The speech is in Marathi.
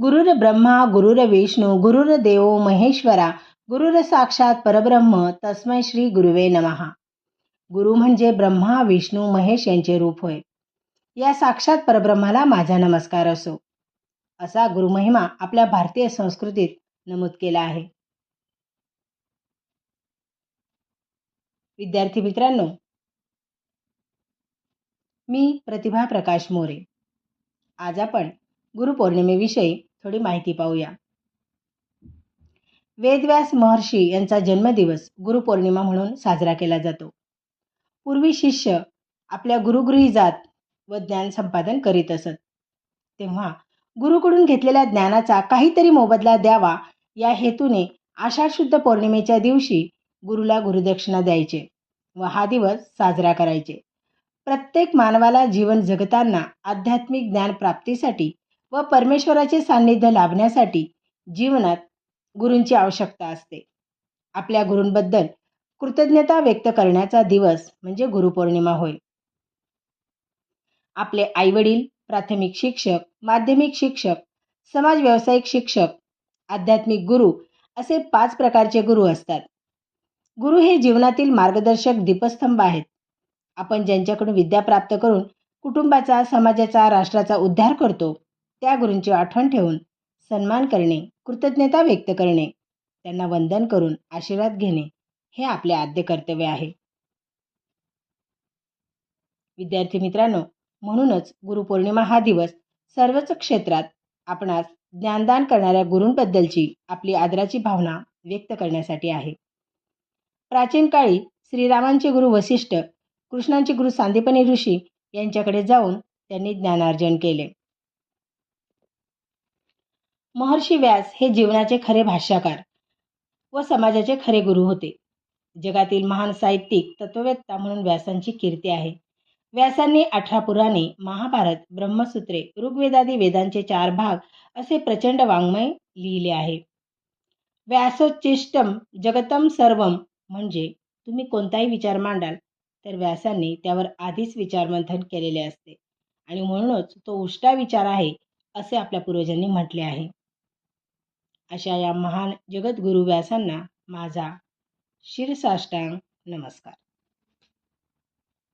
गुरुर ब्रह्मा गुरुर विष्णू गुरुर देव महेश्वरा गुरुर साक्षात परब्रह्म तस्मै श्री गुरुवे नमहा गुरु म्हणजे ब्रह्मा विष्णू महेश यांचे रूप होय. या साक्षात परब्रह्माला माझा नमस्कार असो. असा गुरुमहिमा आपल्या भारतीय संस्कृतीत नमूद केला आहे. विद्यार्थी मित्रांनो मी प्रतिभा प्रकाश मोरे. आज आपण गुरुपौर्णिमेविषयी थोडी माहिती पाहूया. वेदव्यास महर्षी यांचा जन्मदिवस गुरुपौर्णिमा म्हणून साजरा केला जातो. पूर्वी शिष्य आपल्या गुरुगृही जात व ज्ञान संपादन करीत असत. तेव्हा गुरुकडून घेतलेल्या ज्ञानाचा काहीतरी मोबदला द्यावा या हेतूने आषाढ शुद्ध पौर्णिमेच्या दिवशी गुरुला गुरुदक्षिणा द्यायचे व हा दिवस साजरा करायचे. प्रत्येक मानवाला जीवन जगताना आध्यात्मिक ज्ञान प्राप्तीसाठी व परमेश्वराचे सान्निध्य लाभण्यासाठी जीवनात गुरूंची आवश्यकता असते. आपल्या गुरूंबद्दल कृतज्ञता व्यक्त करण्याचा दिवस म्हणजे गुरुपौर्णिमा होय. आपले आईवडील प्राथमिक शिक्षक माध्यमिक शिक्षक समाज व्यावसायिक शिक्षक आध्यात्मिक गुरु असे पाच प्रकारचे गुरु असतात. गुरु हे जीवनातील मार्गदर्शक दीपस्तंभ आहेत. आपण ज्यांच्याकडून विद्या प्राप्त करून कुटुंबाचा समाजाचा राष्ट्राचा उद्धार करतो त्या गुरूंची आठवण ठेवून सन्मान करणे कृतज्ञता व्यक्त करणे त्यांना वंदन करून आशीर्वाद घेणे हे आपले आद्य कर्तव्य आहे. विद्यार्थी मित्रांनो म्हणूनच गुरुपौर्णिमा हा दिवस सर्वच क्षेत्रात आपणास ज्ञानदान करणाऱ्या गुरूंबद्दलची आपली आदराची भावना व्यक्त करण्यासाठी आहे. प्राचीन काळी श्रीरामांचे गुरु वसिष्ठ कृष्णांचे गुरु सांदीपनी ऋषी यांच्याकडे जाऊन त्यांनी ज्ञानार्जन केले. महर्षी व्यास हे जीवनाचे खरे भाष्यकार व समाजाचे खरे गुरु होते. जगातील महान साहित्यिक तत्ववेत्ता म्हणून व्यासांची कीर्ती आहे. व्यासांनी अठरा पुराणे महाभारत ब्रह्मसूत्रे ऋग्वेदादी वेदांचे चार भाग असे प्रचंड वाङ्मय लिहिले आहे. व्यासोच्चिष्टम जगतम सर्वम म्हणजे तुम्ही कोणताही विचार मांडाल तर व्यासांनी त्यावर आधीच विचारमंथन केलेले असते. आणि म्हणूनच तो उष्टा विचार आहे असे आपल्या पूर्वजांनी म्हटले आहे. अशा या महान जगद्गुरु व्यासांना माझा शिरसाष्टांग नमस्कार.